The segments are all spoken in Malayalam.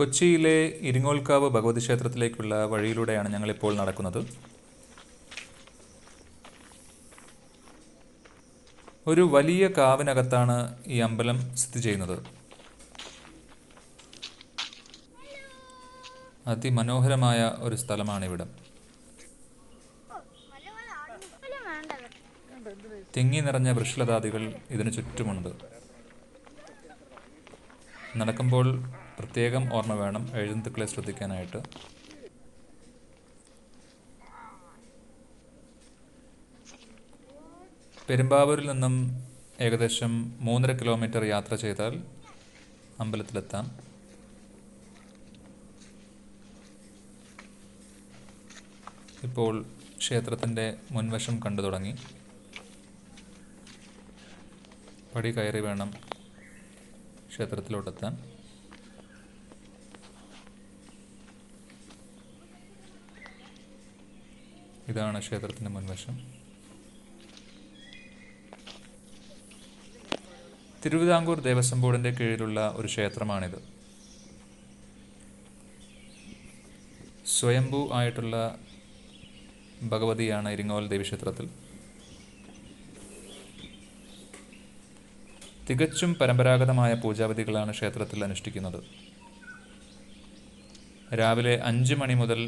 കൊച്ചിയിലെ ഇരിങ്ങോൽക്കാവ് ഭഗവതി ക്ഷേത്രത്തിലേക്കുള്ള വഴിയിലൂടെയാണ് ഞങ്ങളിപ്പോൾ നടക്കുന്നത്. ഒരു വലിയ കാവിനകത്താണ് ഈ അമ്പലം സ്ഥിതി ചെയ്യുന്നത്. അതിമനോഹരമായ ഒരു സ്ഥലമാണ് സ്ഥലമാണിവിടം. തിങ്ങി നിറഞ്ഞ വൃക്ഷലതാദികൾ ഇതിനു ചുറ്റുമുണ്ട്. നടക്കുമ്പോൾ പ്രത്യേകം ഓർമ്മ വേണം. എഴുത്തുക്കളെ ശ്രദ്ധിക്കാനായിട്ട്. പെരുമ്പാവൂരിൽ നിന്നും ഏകദേശം മൂന്നര കിലോമീറ്റർ യാത്ര ചെയ്താൽ അമ്പലത്തിലെത്താം. ഇപ്പോൾ ക്ഷേത്രത്തിന്റെ മുൻവശം കണ്ടു തുടങ്ങി. പടി കയറി വേണം. ക്ഷേത്രത്തിലോട്ടെത്താൻ. ഇതാണ് ക്ഷേത്രത്തിന്റെ മുൻവശം. തിരുവിതാംകൂർ ദേവസ്വം ബോർഡിന്റെ കീഴിലുള്ള ഒരു ക്ഷേത്രമാണിത്. സ്വയംഭൂ ആയിട്ടുള്ള ഭഗവതിയാണ് ഇരിങ്ങോൽ ദേവീക്ഷേത്രത്തിൽ. തികച്ചും പരമ്പരാഗതമായ പൂജാവിധികളാണ് ക്ഷേത്രത്തിൽ അനുഷ്ഠിക്കുന്നത്. രാവിലെ അഞ്ച് മണി മുതൽ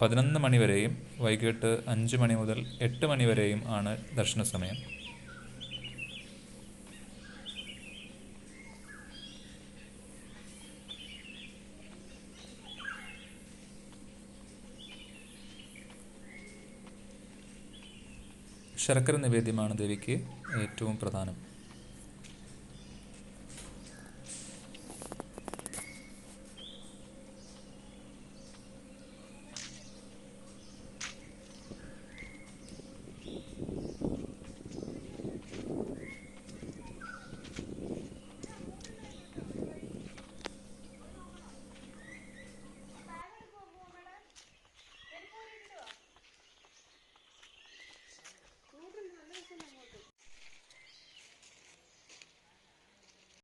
പതിനൊന്ന് മണി വരെയും വൈകിട്ട് അഞ്ച് മണി മുതൽ എട്ട് മണി വരെയും ആണ് ദർശന സമയം ശർക്കര നിവേദ്യമാണ് ദേവിക്ക് ഏറ്റവും പ്രധാനം.